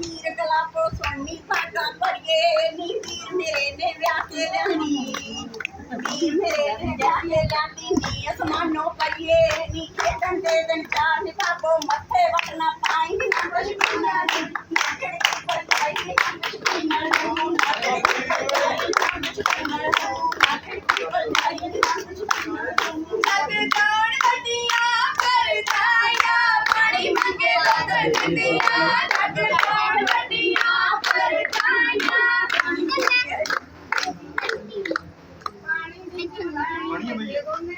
नीर कला को स्वामी पाटा नी पीर मेरे ने व्याके रहनी ये निकेतन देदन चार निभाबो मथे वखना पाई नमश कुनारी नखड़े पर पाई नमश कुनारी नखड़े पर पाई नमश कुनारी नखड़े पर पाई नमश कुनारी जग तोड़ बटिया कर जाया बड़ी मंगे बदन दिया। जग तोड़ बटिया कर जाया। पानी में